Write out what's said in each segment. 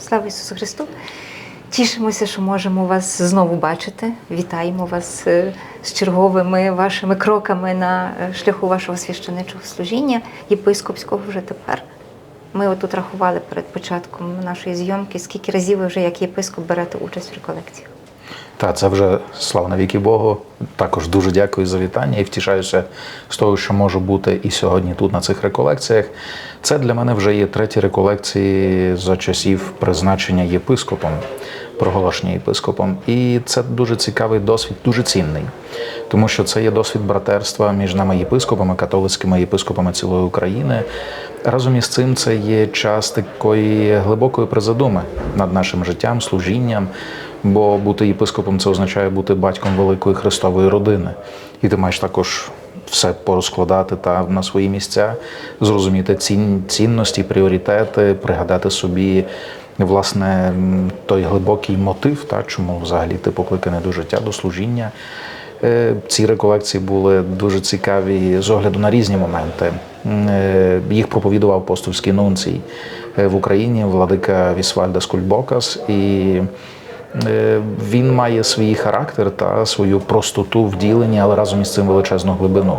Слава Ісусу Христу! Тішимося, що можемо вас знову бачити. Вітаємо вас е, з черговими вашими кроками на е, шляху вашого священичого служіння, єпископського вже тепер. Ми отут рахували перед початком нашої зйомки, скільки разів ви вже як єпископ берете участь в реколекціях. Та це вже слава навіки Богу. Також дуже дякую за вітання і втішаюся з того, що можу бути і сьогодні тут на цих реколекціях. Це для мене вже є треті реколекції за часів призначення єпископом, проголошення єпископом. І це дуже цікавий досвід, дуже цінний, тому що це є досвід братерства між нами єпископами, католицькими єпископами цілої України. Разом із цим це є час такої глибокої призадуми над нашим життям, служінням. Бо бути єпископом це означає бути батьком великої Христової родини. І ти маєш також все порозкладати та на свої місця, зрозуміти цін, цінності, пріоритети, пригадати собі власне той глибокий мотив, та чому взагалі ти покликаний до життя, до служіння. Е, Ці реколекції були дуже цікаві з огляду на різні моменти. Е, Їх проповідував апостольський нунцій е, в Україні, владика Вісвальда Скульбокас. І Він має свій характер та свою простоту в діленні, але разом із цим величезну глибину.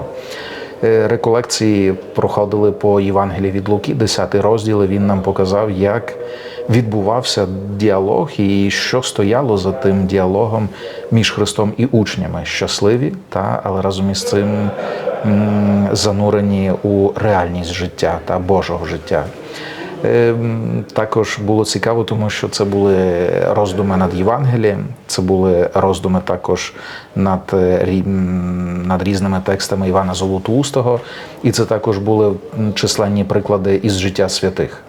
Е, Реколекції проходили по Євангелії від Луки, 10 розділ. Він нам показав, як відбувався діалог і що стояло за тим діалогом між Христом і учнями. Щасливі, та але разом із цим занурені у реальність життя та Божого життя. Ем, Також було цікаво, тому що це були роздуми над Євангелієм, це були роздуми також над, е, над різними текстами Івана Золотоустого, і це також були численні приклади із життя святих.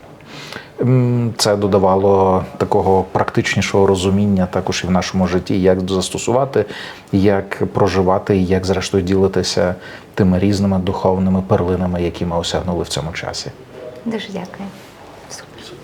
Це додавало такого практичнішого розуміння також і в нашому житті, як застосувати, як проживати, і як зрештою ділитися тими різними духовними перлинами, які ми осягнули в цьому часі. Дуже дякую.